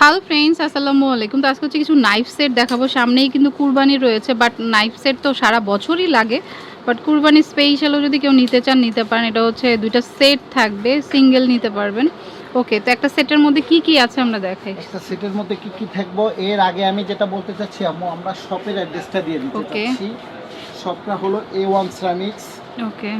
Hello friends আসসালামু আলাইকুম। তো আজকে হচ্ছে কিছু নাইফ সেট দেখাবো। সামনেই কিন্তু কুরবানি রয়েছে বাট নাইফ সেট তো সারা বছরই লাগে। বাট কুরবানি স্পেশালও যদি কেউ নিতে চান নিতে পারেন। এটা হচ্ছে দুইটা সেট থাকবে সিঙ্গেল নিতে পারবেন। ওকে তো একটা সেটের মধ্যে কি কি আছে আমরা দেখাই? একটা সেটের মধ্যে কি কি থাকব? এর আগে আমি যেটা বলতে চাচ্ছি আম্মু আমরা শপের অ্যাড্রেসটা দিয়ে দিতে. চাচ্ছি। শপটা হলো A one ceramics okay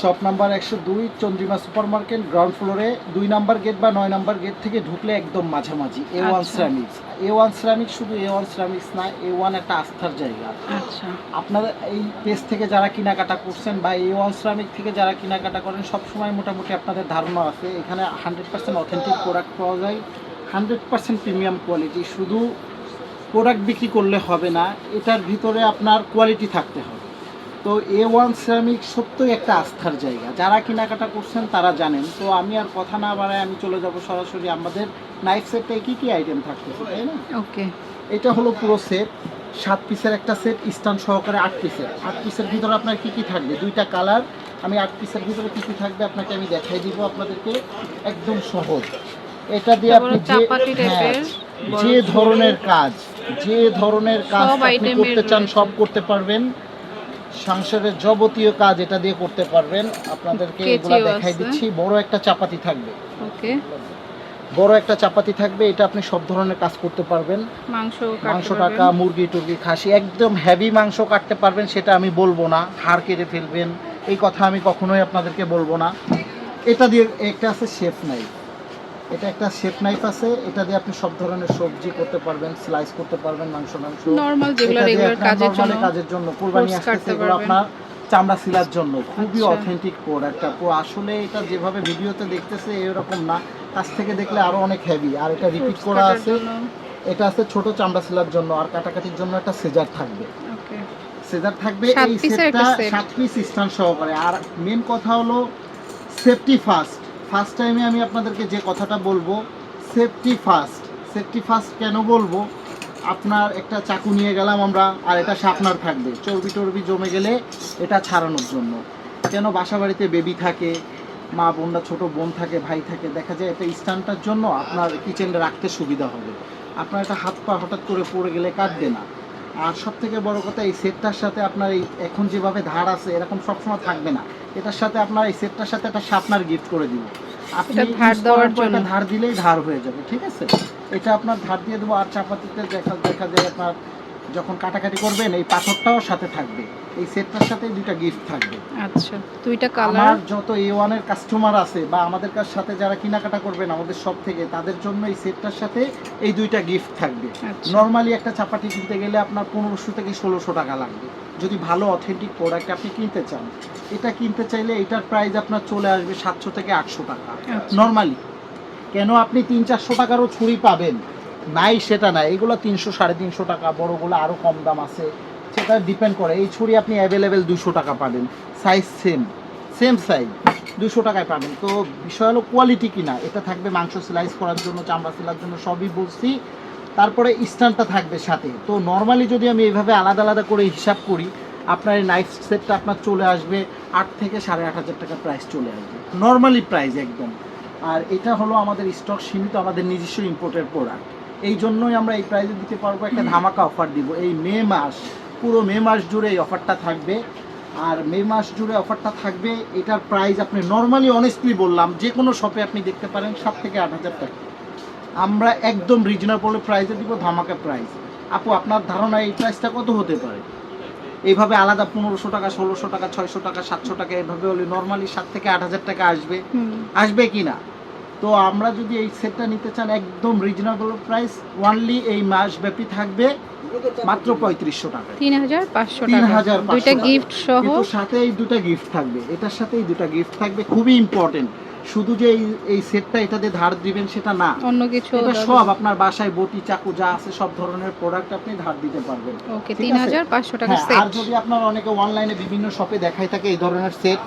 shop number একশো দুই চন্দ্রিমা সুপার মার্কেট গ্রাউন্ড ফ্লোরে। দুই নাম্বার গেট বা নয় নাম্বার গেট থেকে ঢুকলে একদম মাঝামাঝি। A one. Ceramics A one ceramics শুধু এ ওয়ান সিরামিক্স না এ ওয়ান একটা আস্থার জায়গা। আচ্ছা। আপনারা এই পেজ থেকে যারা কেনাকাটা করছেন বা এ ওয়ান শ্রমিক থেকে যারা কেনাকাটা করেন সব সময় মোটামুটি আপনাদের ধারণা আছে। এখানে হান্ড্রেড পার্সেন্ট অথেন্টিক প্রোডাক্ট পাওয়া যায়। হান্ড্রেড পার্সেন্ট প্রিমিয়াম কোয়ালিটি শুধু প্রোডাক্ট বিক্রি করলে হবে না এটার ভিতরে আপনার কোয়ালিটি থাকতে হবে। তো এ ওয়ান সিরামিক সত্যই একটা আস্থার জায়গা। যারা কেনাকাটা করছেন তারা জানেন। তো আমি আর কথা না বাড়ায় আমি চলে যাব সরাসরি আমাদের নাইফ সেটটায় কী কী আইটেম থাকতেছে তাই না? ওকে এটা হলো পুরো সেট সাত পিসের একটা সেট স্টান সহকারে আট পিসের আট পিসের ভিতরে আপনার কি কি থাকবে? দুইটা কালার আমি আট পিসের ভিতরে কি কি থাকবে আপনাকে আমি দেখাই দিব আপনাদেরকে। একদম সহজ। এটা দিয়ে আপনি যে হ্যাঁ, যে ধরনের কাজ যে ধরনের কাজ আপনি করতে চান সব করতে পারবেন। সংসারের যাবতীয় কাজ এটা দিয়ে করতে পারবেন। আপনাদেরকে এগুলা দেখাই দিচ্ছি। বড় একটা চাপাতি থাকবে। ওকে। বড় একটা চাপাতি থাকবে এটা আপনি সব ধরনের কাজ করতে পারবেন। মাংস মাংস টাকা মুরগি টুরগি খাসি একদম হেভি মাংস কাটতে পারবেন সেটা আমি বলব না। হাড় কেটে ফেলবেন এই কথা আমি কখনোই আপনাদেরকে বলব না। এটা দিয়ে একটা আছে শেফ নাইফ। এটা একটা শেফ নাইফ আছে এটা দিয়ে আপনি সব ধরনের সবজি করতে পারবেন স্লাইস করতে পারবেন মাংস মাংস। নর্মাল যেগুলো রেগুলার কাজের জন্য কাজের জন্য কুরবানি কাটতে এগুলো আপনার চামড়া সিলার জন্য। খুবই আচ্ছা। অথেন্টিক প্রোডাক্ট আপু আসলে এটা যেভাবে ভিডিওতে দেখতেছে এরকম না। কাছ থেকে দেখলে আরও অনেক হেভি আর এটা রিপিট করা আছে। এটা আছে ছোট চামড়া সিলার জন্য। আর কাটাকাটির জন্য একটা সেজার থাকবে। ওকে সেজার থাকবে। এই সেটটা একটা সাত পিস স্ট্যান্ড সহকারে। আর মেন কথা হলো সেফটি ফার্স্ট ফার্স্ট টাইমে আমি আপনাদেরকে যে কথাটা বলব সেফটি ফার্স্ট সেফটি ফার্স্ট কেন বলব? আপনার একটা চাকু নিয়ে গেলাম আমরা, আর এটা শার্পনার থাকবে। চর্বি টর্বি জমে গেলে এটা ছাড়ানোর জন্য। কেন বাসা বাড়িতে বেবি থাকে, মা বোনরা ছোট বোন থাকে, ভাই থাকে, দেখা যায় এটা স্টানটার জন্য আপনার কিচেনে রাখতে সুবিধা হবে। আপনার এটা হাত পা হঠাৎ করে পড়ে গেলে কাটবে না। আর সব থেকে বড় কথা, এই সেটটার সাথে আপনার এই এখন যেভাবে ধার আছে, এরকম সবসময় থাকবে না। এটার সাথে আপনার এই সেটটার সাথে একটা শার্পনার গিফট করে দিব আপনি ধার দেওয়ার পর জন্য। ধার দিলেই ধার হয়ে যাবে ঠিক আছে এটা আপনার ধার দিয়ে দেবো আর চাপাতিতে দেখা দেখা যায় আপনার যখন কাটাকাটি করবেন এই পাথরটাও সাথে থাকবে। এই সেটটার সাথে দুইটা গিফট থাকবে। আচ্ছা দুইটা আমার কালার যত এ ওয়ানের কাস্টমার আছে বা আমাদের কাছ সাথে যারা কেনাকাটা করবেন আমাদের সব থেকে তাদের জন্য এই সেটটার সাথে এই দুইটা গিফট থাকবে। আচ্ছা। নর্মালি একটা চাপাটি কিনতে গেলে আপনার পনেরোশো থেকে ষোলোশো টাকা লাগবে। যদি ভালো অথেন্টিক প্রোডাক্ট আপনি কিনতে চান এটা কিনতে চাইলে এটার প্রাইস আপনার চলে আসবে সাতশো থেকে আটশো টাকা। আচ্ছা। নর্মালি কেন আপনি তিন চারশো টাকারও ছুরি পাবেন? নাই, সেটা না এগুলো তিনশো, সাড়ে তিনশো টাকা, বড়গুলো আরও কম দাম আছে। সেটা ডিপেন্ড করে। এই ছুরি আপনি অ্যাভেলেবেল দুশো টাকা পাবেন। সাইজ সেম সেম সাইজ দুশো টাকায় পাবেন। তো বিষয় হলো কোয়ালিটি কিনা। এটা থাকবে মাংস স্লাইস করার জন্য, চামড়া সেলার জন্য, সবই বলছি। তারপরে স্ট্যান্ডটা থাকবে সাথে। তো নর্মালি যদি আমি এইভাবে আলাদা আলাদা করে হিসাব করি, আপনার এই নাইফ সেটটা আপনার চলে আসবে আট থেকে সাড়ে আট হাজার টাকা প্রাইস চলে আসবে। নর্মালি প্রাইস একদম। আর এটা হলো আমাদের স্টক সীমিত, আমাদের নিজস্ব ইম্পোর্টের প্রোডাক্ট এই জন্যই আমরা এই প্রাইজে দিতে পারব একটা ধামাকা অফার দিব। এই মে মাস পুরো মে মাস জুড়ে এই অফারটা থাকবে। আর মে মাস জুড়ে অফারটা থাকবে এটার প্রাইস আপনি নর্মালি অনেস্টলি বললাম যে কোনো শপে আপনি দেখতে পারেন সাত থেকে আট হাজার টাকা। আমরা একদম রিজনেবল প্রাইসে দিব ধামাকা প্রাইস আপু আপনার ধারণা এই প্রাইসটা কত হতে পারে? এইভাবে আলাদা পনেরোশো টাকা ষোলোশো টাকা ছয়শো টাকা সাতশো টাকা এইভাবে হলে নর্মালি সাত থেকে আট হাজার টাকা আসবে। আসবে কি না? তো আমরা যদি এই সেটটা নিতে চান একদম রিজনেবল প্রাইস ওয়ানলি এই মাস ব্যাপী থাকবে মাত্র পঁয়ত্রিশশো টাকা। তিন হাজার পাঁচশো তিন হাজার গিফট সহ। সাথে এই দুটো গিফট থাকবে। এটার সাথে এই দুটো গিফট থাকবে। খুবই ইম্পর্টেন্ট শুধু যে এই এই সেটটা এটাতে ধার দিবেন সেটা না। অন্য কিছু এটা সব আপনার বাসায় বটি চাকু যা আছে সব ধরনের প্রোডাক্ট আপনি ধার দিতে পারবেন। ওকে ঠিক তিন আছে? হাজার পাঁচশো টাকা হ্যাঁ, আর যদি আপনার অনেকে অনলাইনে বিভিন্ন শপে দেখাই থাকে এই ধরনের সেট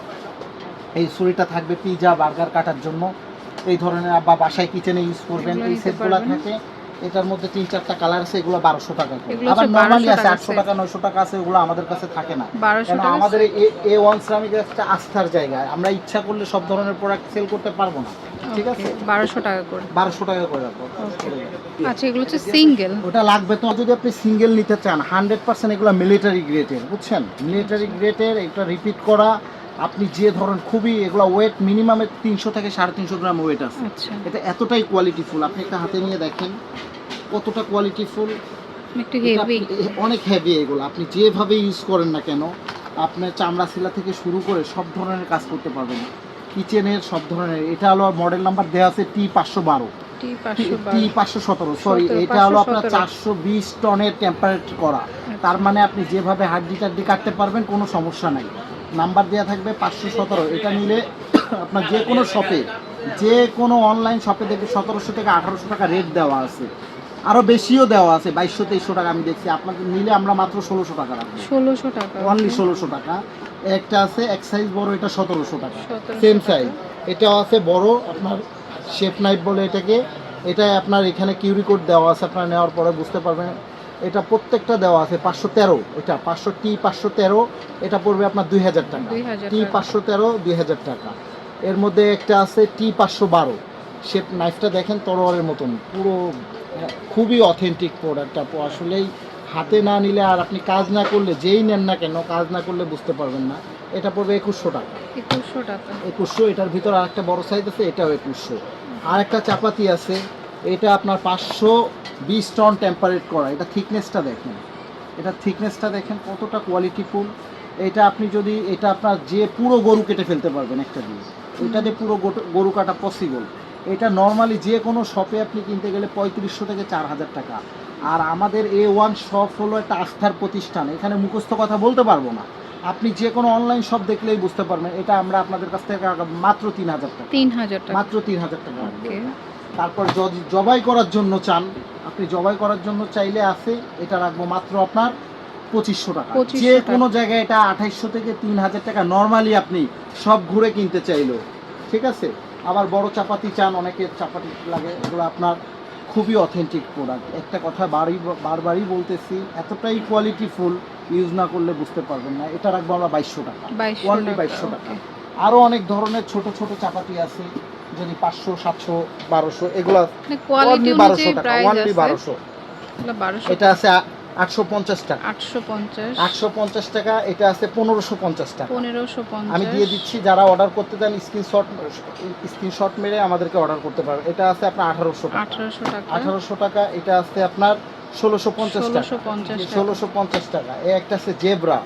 এই ছুরিটা থাকবে পিজা বার্গার কাটার জন্য। এই ধরনের বা বাসায় কিচেনে ইউজ করবেন এই সেটগুলো থাকে এটার মধ্যে তিন চারটা কালার আছে এগুলো বারোশো টাকা। আবার নর্মালি আছে আটশো টাকা নয়শো টাকা আছে ওগুলো আমাদের কাছে থাকে না। কেন আমাদের এ ওয়ান শ্রমিক একটা আস্থার জায়গা। আমরা ইচ্ছা করলে সব ধরনের প্রোডাক্ট সেল করতে পারব না। ঠিক আছে? বারোশো টাকা করে। বারোশো টাকা করে রাখব। আচ্ছা এগুলো হচ্ছে সিঙ্গেল ওটা লাগবে তো যদি আপনি সিঙ্গেল নিতে চান হান্ড্রেড পার্সেন্ট এগুলো মিলিটারি গ্রেডের বুঝছেন? মিলিটারি গ্রেডের এটা রিপিট করা আপনি যে ধরনের খুবই এগুলো ওয়েট মিনিমামে তিনশো থেকে সাড়ে তিনশো গ্রাম ওয়েট আছে। আচ্ছা। এটা এতটাই কোয়ালিটিফুল আপনি একটা হাতে নিয়ে দেখেন কতটা কোয়ালিটিফুল একটু হেভি অনেক হেভি এগুলো। আপনি যেভাবে ইউজ করেন না কেন আপনার চামড়া শিলা থেকে শুরু করে সব ধরনের কাজ করতে পারবেন। কিচেনের সব ধরনের। এটা হলো মডেল নাম্বার দেওয়া আছে টি পাঁচশো বারো। টি পাঁচশো টি পাঁচশো সতেরো সরি এটা হলো আপনার চারশো বিশ টনের টেম্পারেট করা। তার মানে আপনি যেভাবে হাড্ডি টাড্ডি কাটতে পারবেন কোনো সমস্যা নাই। নাম্বার দেওয়া থাকবে পাঁচশো সতেরো। এটা নিলে আপনার যে কোনো শপে যে কোনো অনলাইন শপে দেখবে সতেরোশো থেকে আঠারোশো টাকা রেট দেওয়া আছে। আরও বেশিও দেওয়া আছে বাইশশো তেইশশো টাকা আমি দেখছি। আপনাদের নিলে আমরা মাত্র ষোলোশো টাকা রাখব। ষোলোশো টাকা অনলি ষোলোশো টাকা। একটা আছে এক সাইজ বড় এটা সতেরোশো টাকা। সেম সাইজ এটাও আছে বড় আপনার শেপ নাইফ বলে এটাকে। এটা আপনার এখানে কিউরি কোড দেওয়া আছে আপনারা নেওয়ার পরে বুঝতে পারবেন। এটা প্রত্যেকটা দেওয়া আছে পাঁচশো তেরো। এটা পাঁচশো টি পাঁচশো তেরো এটা পড়বে আপনার দুই হাজার টাকা। টি পাঁচশো তেরো দুই হাজার টাকা। এর মধ্যে একটা আছে টি পাঁচশো বারো। শেপ নাইফটা দেখেন তরোয়ারের মতন। পুরো খুবই অথেন্টিক প্রোডাক্টটা আসলেই হাতে না নিলে আর আপনি কাজ না করলে যেই নেন না কেন কাজ না করলে বুঝতে পারবেন না। এটা পড়বে একুশশো টাকা। একুশশো টাকা। একুশশো এটার ভিতর আরেকটা বড় সাইজ আছে এটাও একুশশো। আর একটা চাপাতি আছে এটা আপনার পাঁচশো বিশ টন টেম্পারেট করা। এটা থিকনেসটা দেখেন। এটা থিকনেসটা দেখেন কতটা কোয়ালিটিফুল এটা আপনি যদি এটা আপনার যে পুরো গরু কেটে ফেলতে পারবেন একটা দিয়ে। এটা দিয়ে পুরো গরু কাটা পসিবল এটা নর্মালি যে কোনো শপে আপনি কিনতে গেলে পঁয়ত্রিশশো থেকে চার হাজার টাকা। আর আমাদের এ ওয়ান শপ হলো একটা আস্থার প্রতিষ্ঠান। এখানে মুখস্থ কথা বলতে পারব না। আপনি যে কোনো অনলাইন শপ দেখলেই বুঝতে পারবেন। এটা আমরা আপনাদের কাছ থেকে মাত্র তিন হাজার টাকা। তিন হাজার টাকা। মাত্র তিন হাজার টাকা তারপর যদি জবাই করার জন্য চান আপনি জবাই করার জন্য চাইলে আছে এটা রাখব মাত্র আপনার পঁচিশশো টাকা। যে কোনো জায়গায় এটা আঠাইশশো থেকে তিন হাজার টাকা নর্মালি আপনি সব ঘুরে কিনতে চাইলো। ঠিক আছে? আবার বড় চাপাতি চান অনেকে চাপাতি লাগে এগুলো আপনার খুবই অথেন্টিক প্রোডাক্ট একটা কথা বারই বারবারই বলতেছি এতটাই কোয়ালিটি ফুল ইউজ না করলে বুঝতে পারবেন না। এটা রাখব আমরা বাইশশো টাকা। বাইশশো টাকা 2200 টাকা। আরও অনেক ধরনের ছোট ছোট চাপাতি আছে। যদি পাঁচশো সাতশো বারোশো এগুলো মানে কোয়ালিটি বারোশো টাকা অনলি বারোশো। এটা আছে আটশো পঞ্চাশ টাকা। আটশো পঞ্চাশ। টাকা এটা আছে পনেরোশো পঞ্চাশ টাকা। পনেরোশো আমি দিয়ে দিচ্ছি যারা অর্ডার করতে চান স্ক্রিনশট স্ক্রিনশট মেরে আমাদেরকে অর্ডার করতে পারবেন এটা আছে আপনার আঠারোশো আঠারোশো টাকা। আঠারোশো টাকা এটা আছে আপনার ষোলোশো পঞ্চাশ টাকা। ষোলোশো পঞ্চাশ টাকা। এই একটা আছে জেব্রা।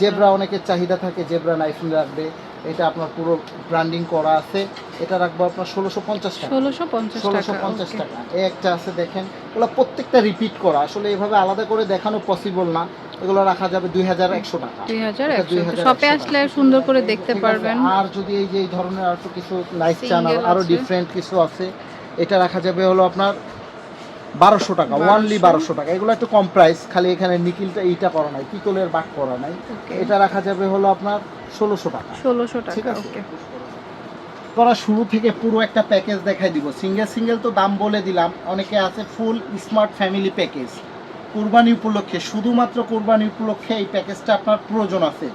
জেব্রা। অনেকের চাহিদা থাকে জেব্রা নাইফ রাখবে। এটা আপনার পুরো ব্র্যান্ডিং করা আছে। এটা রাখব আপনার ষোলোশো পঞ্চাশ টাকা। ষোলোশো পঞ্চাশ ষোলোশো টাকা পঞ্চাশ টাকা। এই একটা আছে দেখেন। ওগুলো প্রত্যেকটা রিপিট করা। আসলে এভাবে আলাদা করে দেখানো পসিবল না। এগুলো রাখা যাবে দুই হাজার একশো টাকা। দুই হাজার এটা একশো 2100 শপে আসলে সুন্দর করে দেখতে পারবেন। আর যদি এই যে এই ধরনের আর কিছু লাইফ চান Single আরও ডিফারেন্ট কিছু আছে এটা রাখা যাবে হলো আপনার বারোশো টাকা ওয়ানলি বারোশো টাকা। এগুলো একটু কম প্রাইস খালি এখানে নিকিলটা এইটা করা নাই পিতলের বাট করা নাই। এটা রাখা যাবে হলো আপনার ষোলোশো টাকা। ষোলোশো ঠিক টাকা আছে করা শুরু থেকে পুরো একটা প্যাকেজ দেখাই দিব। সিঙ্গেল সিঙ্গেল তো দাম বলে দিলাম অনেকে আছে ফুল স্মার্ট ফ্যামিলি প্যাকেজ কুরবানি উপলক্ষে শুধুমাত্র কোরবানি উপলক্ষে এই প্যাকেজটা আপনার প্রয়োজন আছে।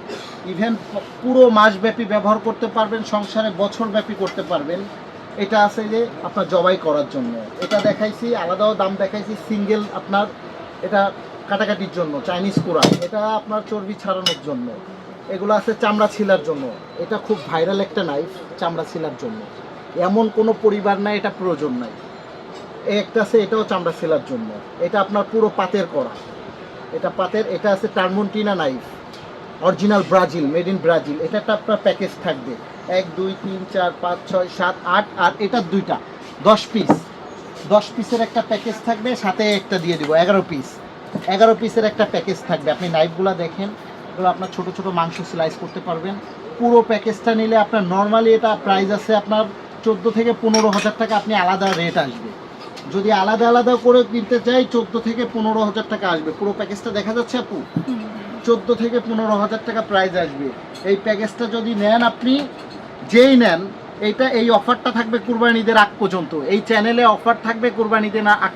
ইভেন পুরো মাসব্যাপী ব্যবহার করতে পারবেন সংসারে বছরব্যাপী করতে পারবেন। এটা আছে যে আপনার জবাই করার জন্য। এটা দেখাইছি আলাদাও দাম দেখাইছি সিঙ্গেল আপনার, এটা কাটাকাটির জন্য চাইনিজ কোরআন এটা আপনার চর্বি ছাড়ানোর জন্য। এগুলো আছে চামড়া ছিলার জন্য। এটা খুব ভাইরাল একটা নাইফ চামড়া ছিলার জন্য। এমন কোনো পরিবার নাই, এটা প্রয়োজন নাই। একটা আছে, এটাও চামড়া ছিলার জন্য। এটা আপনার পুরো পাতের করা। এটা পাতের, এটা আছে Tramontina knife original Brazil made in Brazil এটা একটা আপনার প্যাকেজ থাকবে। এক দুই তিন চার পাঁচ ছয় সাত আট আর এটা দুইটা। দশ পিস দশ পিসের একটা প্যাকেজ থাকবে সাথে একটা দিয়ে দিব এগারো পিস এগারো পিসের একটা প্যাকেজ থাকবে। আপনি নাইফগুলো দেখেন এগুলো আপনার ছোট ছোট মাংস স্লাইস করতে পারবেন। পুরো প্যাকেজটা নিলে আপনার নর্মালি এটা প্রাইস আছে আপনার চোদ্দ থেকে পনেরো হাজার টাকা আপনি আলাদা রেট আসবে। যদি আলাদা আলাদা করে কিনতে চাই চোদ্দ থেকে পনেরো হাজার টাকা আসবে। পুরো প্যাকেজটা দেখা যাচ্ছে আপু? চোদ্দ থেকে পনেরো হাজার টাকা প্রাইস আসবে। এই প্যাকেজটা যদি নেন আপনি যেই নেন এইটা এই অফারটা থাকবে কুরবানিদের আগ পর্যন্ত। এই চ্যানেলে অফার থাকবে কুরবানিদের না আগ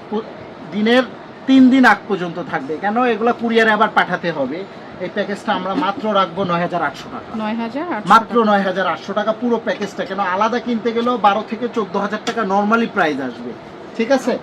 দিনের তিন দিন আগ পর্যন্ত থাকবে। কেন? এগুলো কুরিয়ারে আবার পাঠাতে হবে। এই প্যাকেজটা আমরা মাত্র রাখব নয় হাজার আটশো টাকা। নয় হাজার মাত্র নয় হাজার আটশো টাকা পুরো প্যাকেজটা। কেন? আলাদা কিনতে গেলেও বারো থেকে চোদ্দ হাজার টাকা নর্মালি প্রাইস আসবে। ঠিক আছে?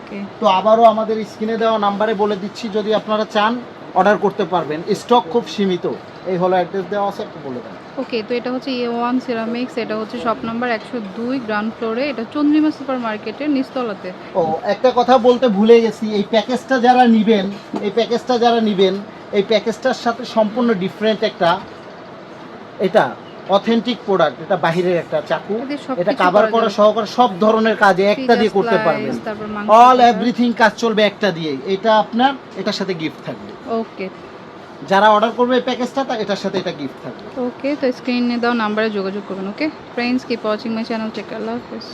তো আবারও আমাদের স্ক্রিনে দেওয়া নাম্বারে বলে দিচ্ছি যদি আপনারা চান অর্ডার করতে পারবেন। স্টক খুব সীমিত। এই হলো অ্যাড্রেস দেওয়া আছে একটু বলে দেন। ওকে তো এটা হচ্ছে এ ওয়ান সিরামিক্স এটা হচ্ছে শপ নাম্বার একশো দুই গ্রাউন্ড ফ্লোরে এটা চন্দ্রিমা সুপার মার্কেটের নিচতলাতে। ও একটা কথা বলতে ভুলে গেছি এই প্যাকেজটা যারা নিবেন এই প্যাকেজটা যারা নিবেন এই প্যাকেজটার সাথে সম্পূর্ণ ডিফারেন্ট একটা এটা অথেন্টিক প্রোডাক্ট এটা বাহিরের একটা চাকু এটা কাভার করা করা সহকারে সব ধরনের কাজে একটা দিয়ে করতে পারবেন। অল। এভরিথিং কাজ চলবে একটা দিয়ে এটা আপনার এটার সাথে গিফট থাকবে। ওকে যারা অর্ডার করবে এই প্যাকেজটা, তা এটার সাথে এটা গিফট থাকবে। ওকে তো স্ক্রিনে দাও নাম্বারে যোগাযোগ করবেন okay friends keep watching my channel check আল্লাহ হাফেজ